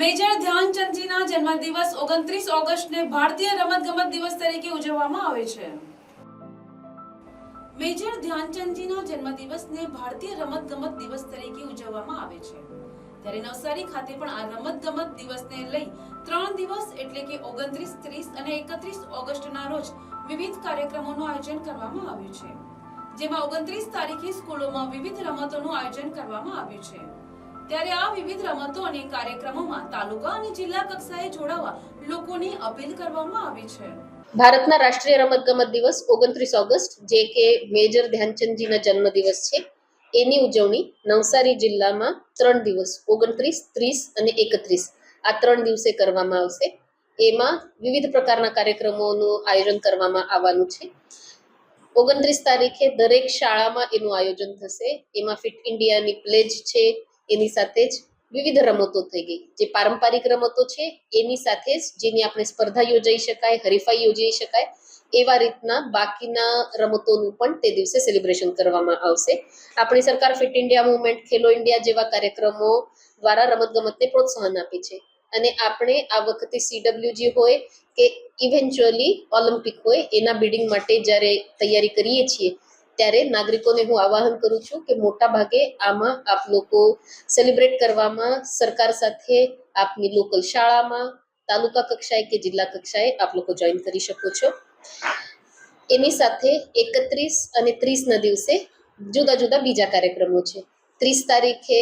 Major ધ્યાનચંદજીના જન્મદિવસ ઓગણત્રીસ ઓગસ્ટને ભારતીય રમતગમત દિવસ તરીકે ઉજવવામાં આવે છે. મેજર ધ્યાનચંદજીના જન્મદિવસને ભારતીય રમતગમત દિવસ તરીકે ઉજવવામાં આવે છે. ત્યારે નવસારી ખાતે પણ આ રમતગમત દિવસને લઈ ત્રણ દિવસ એટલે કે ઓગણત્રીસ, ત્રીસ અને એકત્રીસ ઓગસ્ટના રોજ વિવિધ કાર્યક્રમોનું આયોજન કરવામાં આવ્યું છે. જેમાં ઓગણત્રીસ તારીખે સ્કૂલોમાં વિવિધ રમતોનું આયોજન કરવામાં આવ્યું છે. ત્યારે આ વિવિધ રમતો અને કાર્યક્રમોમાં તાલુકા અને જિલ્લા કક્ષાએ જોડાવા લોકોની અપીલ કરવામાં આવી છે. ભારતના રાષ્ટ્રીય રમતગમત દિવસ ઓગણત્રીસ ઓગસ્ટ, જે કે મેજર ધ્યાનચંદજીના જન્મદિવસ છે, એની ઉજવણી નવસારી જિલ્લામાં ત્રણ દિવસ, ઓગણત્રીસ, ત્રીસ અને એકત્રીસ. આ ત્રણ દિવસે કરવામાં આવશે. એમાં વિવિધ પ્રકારના કાર્યક્રમોનું આયોજન કરવામાં આવવાનું છે. ઓગણત્રીસ તારીખે દરેક શાળામાં એનું આયોજન થશે. એમાં ફિટ ઇન્ડિયાની પ્લેજ છે એની સાથે જ વિવિધ રમતો થઈ ગઈ. જે પારંપરિક રમતો છે, એની સાથે જ જેની આપણે સ્પર્ધા યોજાઈ શકાય, હરીફાઈ યોજાઈ શકાય, એવા રીતના બાકીના રમતોનું પણ તે દિવસે સેલિબ્રેશન કરવામાં આવશે. આપણી સરકાર fit India movement Khelo India જેવા કાર્યક્રમો દ્વારા રમતગમતને પ્રોત્સાહન આપે છે. અને આપણે આ વખતે સીડબ્લ્યુજી હોય કે ઇવેન્ચ્યુઅલી ઓલિમ્પિક હોય, એના બિડિંગ માટે જ્યારે તૈયારી કરીએ છીએ ત્યારે નાગરિકોને હું આવાહન કરું છું કે મોટા ભાગે આમાં આપ લોકો સેલિબ્રેટ કરવામાં સરકાર સાથે આપની લોકલ શાળામાં, તાલુકા કક્ષાએ કે જિલ્લા કક્ષાએ આપ લોકો જોઈન કરી શકો છો. એની સાથે એકત્રીસ અને ત્રીસના દિવસે જુદા જુદા બીજા કાર્યક્રમો છે. ત્રીસ તારીખે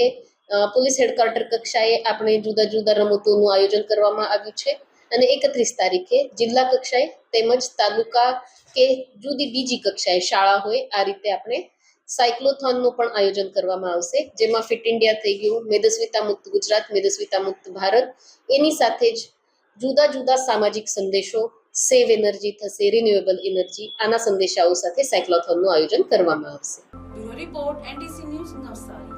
પોલીસ હેડક્વાર્ટર કક્ષાએ આપણે જુદા જુદા રમતોનું આયોજન કરવામાં આવ્યું છે. અને એકત્રીસ તારીખે જિલ્લા કક્ષાએ તેમજ તાલુકા કે જુદી બીજી કક્ષાએ શાળા હોય, આ રીતે આપણે સાયક્લોથોનનું પણ આયોજન કરવામાં આવશે, જેમાં ફિટ ઇન્ડિયા થઈ ગયું, મેદસ્વિતા મુક્ત ગુજરાત, મેદસ્વિતા મુક્ત ભારત, એની સાથે જ જુદા જુદા સામાજિક સંદેશો, સેવ એનર્જી થશે, રિન્યુએબલ એનર્જી, આના સંદેશાઓ સાથે સાયક્લોથોનનું આયોજન કરવામાં આવશે. Report, NDC news Navsari.